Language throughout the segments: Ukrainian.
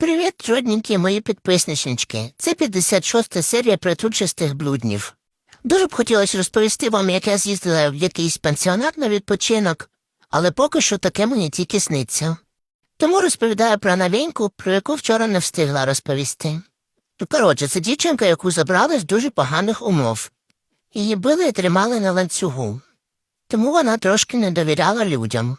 Привіт, родненькі мої підписничнички. Це 56 серія притучистих блуднів. Дуже б хотілося розповісти вам, як я з'їздила в якийсь пансіонат на відпочинок, але поки що таке мені тільки сниться. Тому розповідаю про новеньку, про яку вчора не встигла розповісти. Ну, Коротше, це дівчинка, яку забрали з дуже поганих умов. Її били і тримали на ланцюгу. Тому вона трошки не довіряла людям.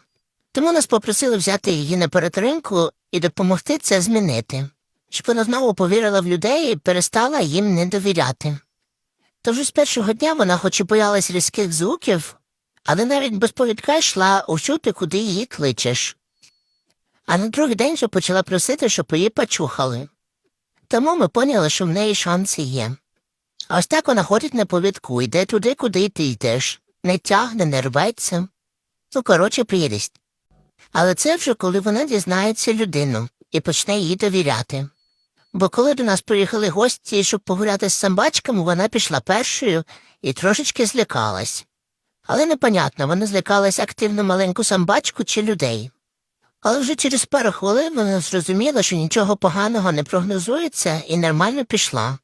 Тому нас попросили взяти її на перетримку і допомогти це змінити, щоб вона знову повірила в людей і перестала їм не довіряти. То вже з першого дня вона хоч і боялась різких звуків, але навіть без повідка йшла учути, куди її кличеш. А на другий день вже почала просити, щоб її почухали. Тому ми поняли, що в неї шанси є. А ось так вона ходить на повідку, йде туди, куди ти йдеш, не тягне, не рветься. Ну, коротше, прелість. Але це вже коли вона дізнається людину і почне їй довіряти. Бо коли до нас приїхали гості, щоб погуляти з самбачками, вона пішла першою і трошечки злякалась. Але непонятно, вона злякалась активно маленьку самбачку чи людей. Але вже через пару хвилин вона зрозуміла, що нічого поганого не прогнозується, і нормально пішла.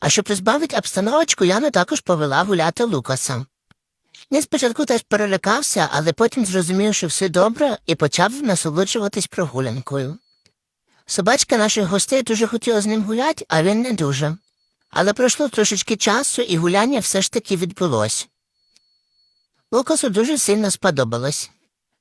А щоб розбавити обстановочку, Яна також повела гуляти Лукаса. Він спочатку теж перелякався, але потім зрозумів, що все добре, і почав насолоджуватись прогулянкою. Собачка наших гостей дуже хотіла з ним гуляти, а він не дуже. Але пройшло трошечки часу, і гуляння все ж таки відбулось. Лукасу дуже сильно сподобалось.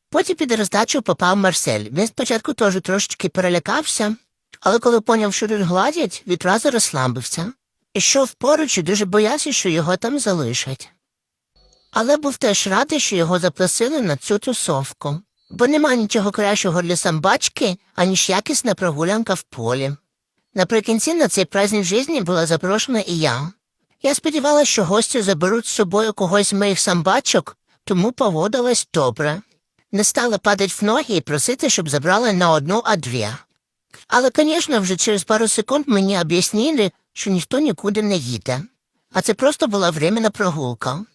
Потім під роздачу попав Марсель. Він спочатку теж трошечки перелякався, але коли поняв, що тут гладять, відразу розслабився. Ішов поруч і дуже боявся, що його там залишать. Але був теж радий, що його запросили на цю тусовку, бо нема нічого кращого для самбачки, аніж якісна прогулянка в полі. Наприкінці на цей праздник житті була запрошена і я. Я сподівалася, що гості заберуть з собою когось з моїх самбачок, тому поводилась добре. Не стала падати в ноги і просити, щоб забрали на одну, а дві. Але, звісно, вже через пару секунд мені об'яснили, що ніхто нікуди не їде. А це просто була временна прогулка.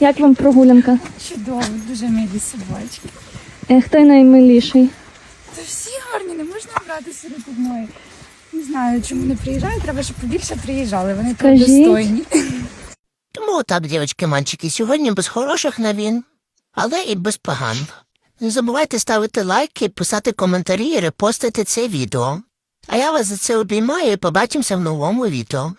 Як вам прогулянка? Чудово, дуже милі собачки. Е, Хто наймиліший? Та всі гарні, не можна брати серед одної. Не знаю, чому не приїжджають, треба, щоб побільше приїжджали, вони тут Скажіть. достойні. Тому отак, дівчатки мальчики, сьогодні без хороших новин, але і без поганих. Не забувайте ставити лайки, писати коментарі і репостити це відео. А я вас за це обіймаю і побачимося в новому відео.